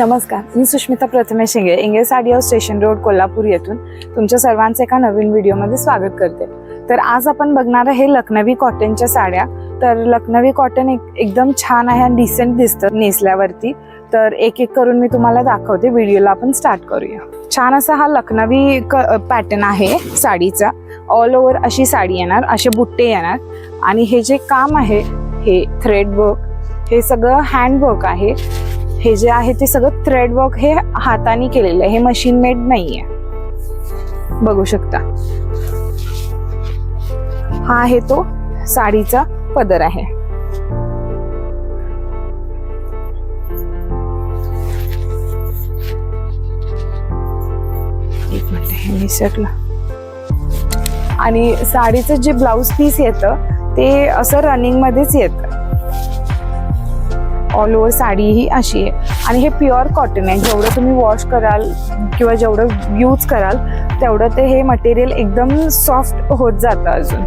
नमस्कार मी सुष्मिता प्रथमेश शिंगे इंगे साडी स्टेशन रोड कोल्हापूर येथून तुमच्या सर्वांचे एका नवीन व्हिडिओमध्ये स्वागत करते. तर आज आपण बघणार आहे लखनवी कॉटनच्या साड्या. तर लखनवी कॉटन एक एकदम छान आहे आणि डिसेंट दिसतं नेसल्यावरती. तर एक एक करून मी तुम्हाला दाखवते व्हिडिओला आपण स्टार्ट करूया. छान असा हा लखनवी क पॅटर्न आहे साडीचा. ऑल ओव्हर अशी साडी येणार असे बुट्टे येणार. आणि हे जे काम आहे हे थ्रेड वर्क हे सगळं हँडवर्क आहे. हे जे आहे ते सगळं थ्रेड वर्क हे हाताने केलेलं आहे. हे मशीन मेड नाहीये. बघू शकता. हा आहे तो साडीचा पदर आहे. एक मिनिट हे आणि साडीचं जे ब्लाऊज पीस येतं ते असं रनिंग मध्येच येतं. ऑल ओव्हर साडी ही अशी आहे. आणि हे प्युअर कॉटन आहे. जेवढं तुम्ही वॉश कराल किंवा जेवढं यूज कराल तेवढं ते हे मटेरियल एकदम सॉफ्ट होत जातं अजून.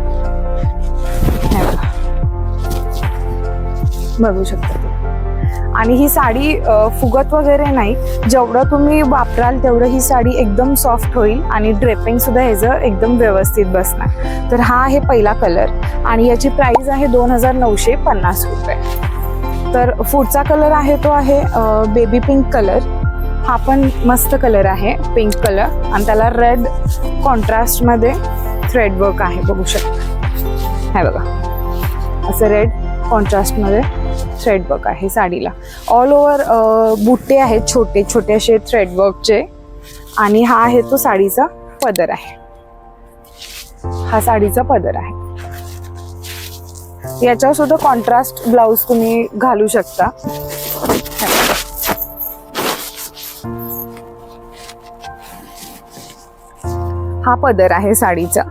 बघू. शकता तुम्ही. आणि ही साडी फुगत वगैरे नाही. जेवढं तुम्ही वापराल तेवढं ही साडी एकदम सॉफ्ट होईल आणि ड्रेपिंग सुद्धा ह्याचं एकदम व्यवस्थित बसणार. तर हा आहे पहिला कलर आणि याची प्राइस आहे दोन हजार नऊशे पन्नास रुपये. तर पुढचा कलर आहे तो आहे बेबी पिंक कलर हा पण मस्त कलर आहे पिंक कलर आणि त्याला रेड कॉन्ट्रास्टमध्ये थ्रेड वर्क आहे बघू शकता. हे बघा. असं रेड कॉन्ट्रास्टमध्ये थ्रेड वर्क आहे साडीला. ऑल ओव्हर बुट्टे आहेत छोटे छोटे असे थ्रेड वर्कचे आणि हा आहे तो साडीचा पदर आहे. हा साडीचा पदर आहे. याच्यावर सुद्धा कॉन्ट्रास्ट ब्लाऊज तुम्ही घालू शकता. हा पदर आहे साडीचा.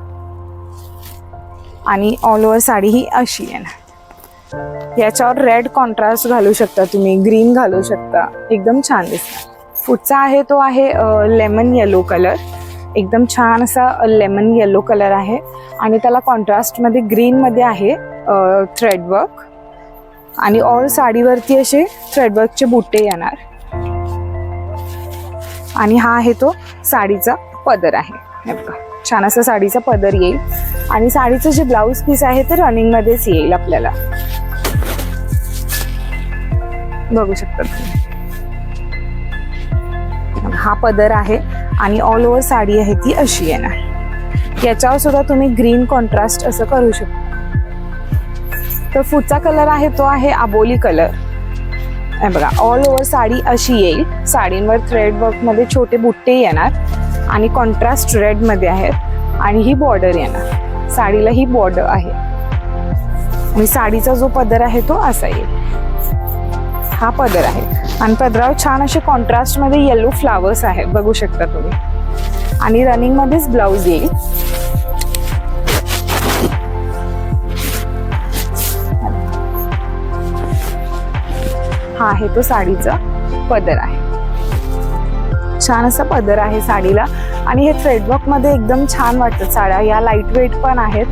आणि ऑल ओव्हर साडी ही अशी आहे. ना याच्यावर रेड कॉन्ट्रास्ट घालू शकता तुम्ही ग्रीन घालू शकता. एकदम छान दिसतात पुढचा आहे तो आहे लेमन येलो कलर एकदम छान असा लेमन येलो कलर आहे. आणि त्याला कॉन्ट्रास्टमध्ये ग्रीनमध्ये आहे थ्रेडवर्क आणि ऑल साडीवरती असे थ्रेडवर्कचे बुट्टे येणार. आणि हा आहे तो साडीचा पदर आहे. हे बघा छान असा साडीचा पदर येईल. आणि साडीचं जे ब्लाऊज पीस आहे ते रनिंगमध्येच येईल आपल्याला. बघू शकता तुम्ही. हा पदर आहे. आणि ऑल ओव्हर साडी आहे ती अशी येणार. याच्यावर सुद्धा तुम्ही ग्रीन कॉन्ट्रास्ट असं करू शकता. तर पुढचा कलर आहे तो आहे आबोली कलर हे बघा ऑल ओव्हर साडी अशी येईल. साडींवर थ्रेड वर्कमध्ये छोटे बुट्टे येणार आणि कॉन्ट्रास्ट रेडमध्ये आहेत. आणि ही बॉर्डर येणार. साडीला ही बॉर्डर आहे. आणि साडीचा जो पदर आहे तो असा येईल. हा पदर आहे. आणि पदराव छान असे कॉन्ट्रास्टमध्ये येलो फ्लावर्स आहेत बघू शकता तुम्ही. आणि रनिंगमध्येच ब्लाऊज येईल. हा आहे तो साडीचा पदर आहे. छान असा पदर आहे साडीला. आणि हे थ्रेडवर्कमध्ये एकदम छान वाटतात साड्या. या लाइट वेट पण आहेत.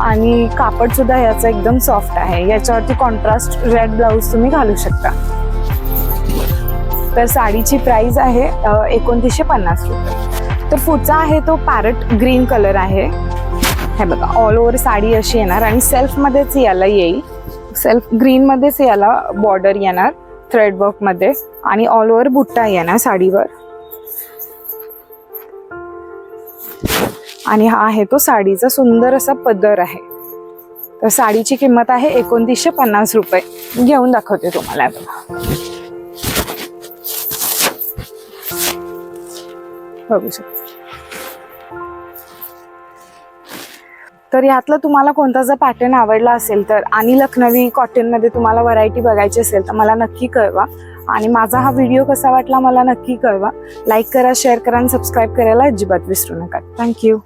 आणि कापड सुद्धा याचा एकदम सॉफ्ट आहे. याच्यावरती कॉन्ट्रास्ट रेड ब्लाऊज तुम्ही घालू शकता. तर साडीची प्राईज आहे एकोणतीसशे पन्नास रुपये. तर पुढचा आहे तो पॅरट ग्रीन कलर आहे. हे बघा ऑल ओव्हर साडी अशी येणार आणि सेल्फमध्येच याला येईल. सेल्फ ग्रीनमध्येच याला बॉर्डर येणार थ्रेड वर्कमध्ये आणि ऑल ओव्हर बुट्टा येणार साडीवर. आणि हा आहे तो साडीचा सुंदर असा पदर आहे. तर साडीची किंमत आहे एकोणतीसशे पन्नास रुपये. घेऊन दाखवते तुम्हाला बघा. बघू शकता. तर यातलं तुम्हाला कोणता जर पॅटर्न आवडला असेल तर आणि लखनवी कॉटनमध्ये तुम्हाला व्हरायटी बघायची असेल तर मला नक्की कळवा. आणि माझा हा व्हिडिओ कसा वाटला मला नक्की कळवा. लाईक करा शेअर करा आणि सबस्क्राईब करायला अजिबात विसरू नका. थँक्यू